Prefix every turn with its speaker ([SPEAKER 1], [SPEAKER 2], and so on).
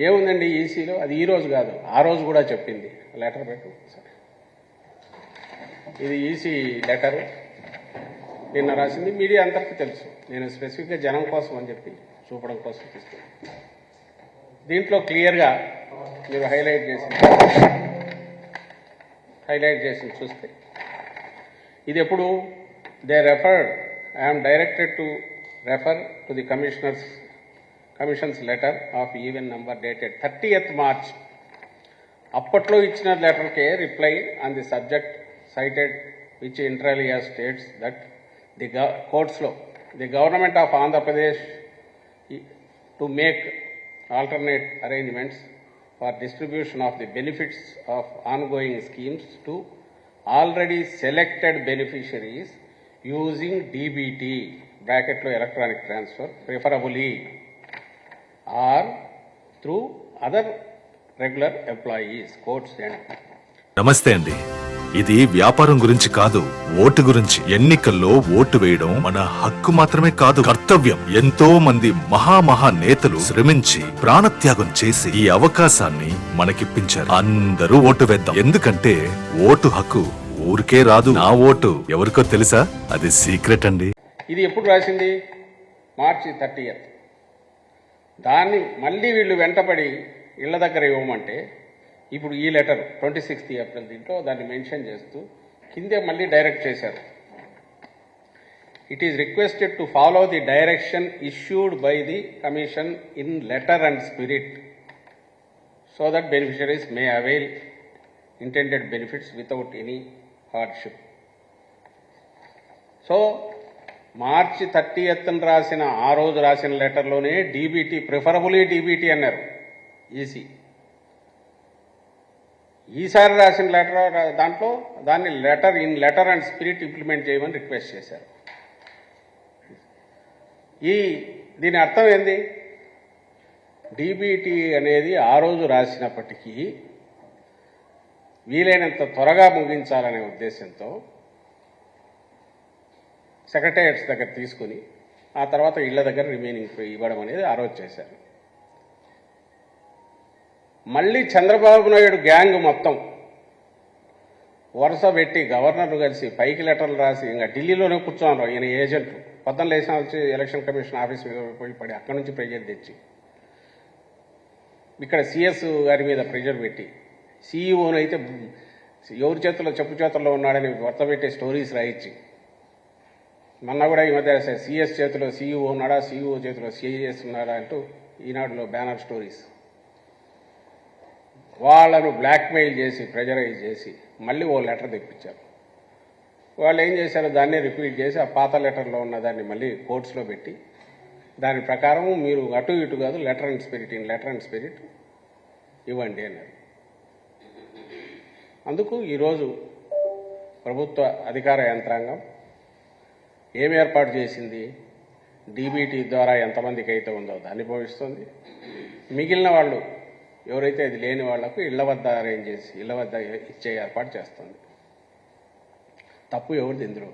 [SPEAKER 1] ఏముందండి ఈసీలో అది ఈ రోజు కాదు. ఆ రోజు కూడా చెప్పింది. లెటర్ పెట్టు. సరే. ఇది ఈసీ లెటరు. నిన్న రాసింది. మీడియా అందరికీ తెలుసు. నేను స్పెసిఫిక్గా జనం కోసం అని చెప్పి చూపడం కోసం తీసుకున్నాను. దీంట్లో క్లియర్గా మీరు హైలైట్ చేసి హైలైట్ చేసి చూస్తే ఇది ఎప్పుడు? They referred. I'm directed to refer to the commissioners commissions letter of even number dated thirtieth March అప్పట్లో ఇచ్చిన లెటర్కే reply on the subject cited which inter alia states that the కోర్ట్స్లో the government of Andhra Pradesh to make alternate arrangements for distribution of the benefits of ongoing schemes to already selected beneficiaries using DBT బ్రాకెట్లో electronic transfer preferably or through other regular employees courts and
[SPEAKER 2] నమస్తే అండి. ఇది వ్యాపారం గురించి కాదు vote గురించి. ఎన్నికల్లో vote వేయడం మన హక్కు మాత్రమే కాదు కర్తవ్యం. ఎంతో మంది మహామహా నేతలు శ్రమించి ప్రాణత్యాగం చేసి ఈ అవకాశాన్ని మనకిప్పించారు. అందరూ ఓటు వేద్దాం. ఎందుకంటే ఓటు హక్కు ఊరికే రాదు. నా ఓటు ఎవరికో తెలుసా? అది సీక్రెట్ అండి.
[SPEAKER 1] ఇది ఎప్పుడు రాసింది? March thirtieth. దాన్ని మళ్ళీ వీళ్ళు వెంటపడి ఇళ్ళ దగ్గర ఇవ్వమంటే ఇప్పుడు ఈ లెటర్ ట్వంటీ సిక్స్త్ ఏప్రిల్ దీంట్లో దాన్ని మెన్షన్ చేస్తూ కిందే మళ్ళీ డైరెక్ట్ చేశారు. It is requested to follow the direction issued by the commission in letter and spirit so that beneficiaries may avail intended benefits without any hardship so March thirty ఎత్తున రాసిన ఆ రోజు రాసిన లెటర్లోనే డీబీటీ ప్రిఫరబులీ డీబీటీ అన్నారు. EC. ఈసారి రాసిన letter దాంట్లో దాన్ని letter in letter and spirit implement చేయమని రిక్వెస్ట్ చేశారు. ఈ దీని అర్థం ఏంది? డీబీటీ అనేది ఆ రోజు రాసినప్పటికీ వీలైనంత త్వరగా ముగించాలనే ఉద్దేశంతో సెక్రటేరియట్స్ దగ్గర తీసుకుని ఆ తర్వాత ఇళ్ళ దగ్గర రిమైనింగ్ ఇవ్వడం అనేది ఆ రోజు చేశారు. మళ్ళీ చంద్రబాబు నాయుడు గ్యాంగ్ మొత్తం వరుస పెట్టి గవర్నర్ కలిసి పైకి లెటర్లు రాసి ఇంకా ఢిల్లీలోనే కూర్చున్నారు ఈయన ఏజెంట్లు పొద్దున్న లేచిన వచ్చి ఎలక్షన్ కమిషన్ ఆఫీస్ మీద పోయి పడి అక్కడి నుంచి ప్రెజర్ తెచ్చి ఇక్కడ సిఎస్ గారి మీద ప్రెజర్ పెట్టి సీఈఓను అయితే ఎవరి చేతుల్లో చెప్పు చేతుల్లో ఉన్నాడని వర్త పెట్టే స్టోరీస్ రాయించి మొన్న కూడా ఈ మధ్య సిఎస్ చేతిలో సీఈఓ ఉన్నాడా? సీఈఓ చేతిలో సిఐఎస్ ఉన్నాడా అంటూ ఈనాడులో బ్యానర్ స్టోరీస్. వాళ్ళను బ్లాక్మెయిల్ చేసి ప్రెజరైజ్ చేసి మళ్ళీ ఓ లెటర్ తెప్పించారు. వాళ్ళు ఏం చేశారు? దాన్ని రిపీట్ చేసి ఆ పాత లెటర్లో ఉన్న దాన్ని మళ్ళీ కోర్ట్స్లో పెట్టి దాని ప్రకారం మీరు అటు ఇటు కాదు letter and spirit in letter and spirit ఇవ్వండి అన్నారు. అందుకు ఈరోజు ప్రభుత్వ అధికార యంత్రాంగం ఏం ఏర్పాటు చేసింది? డీబీటీ ద్వారా ఎంతమందికి అయితే ఉందో దాన్ని భవిస్తుంది మిగిలిన వాళ్ళు ఎవరైతే అది లేని వాళ్ళకు ఇళ్ళ వద్ద అరేంజ్ చేసి ఇళ్ళ వద్ద ఇచ్చే ఏర్పాటు చేస్తుంది. తప్పు ఎవరిది ఇందులో?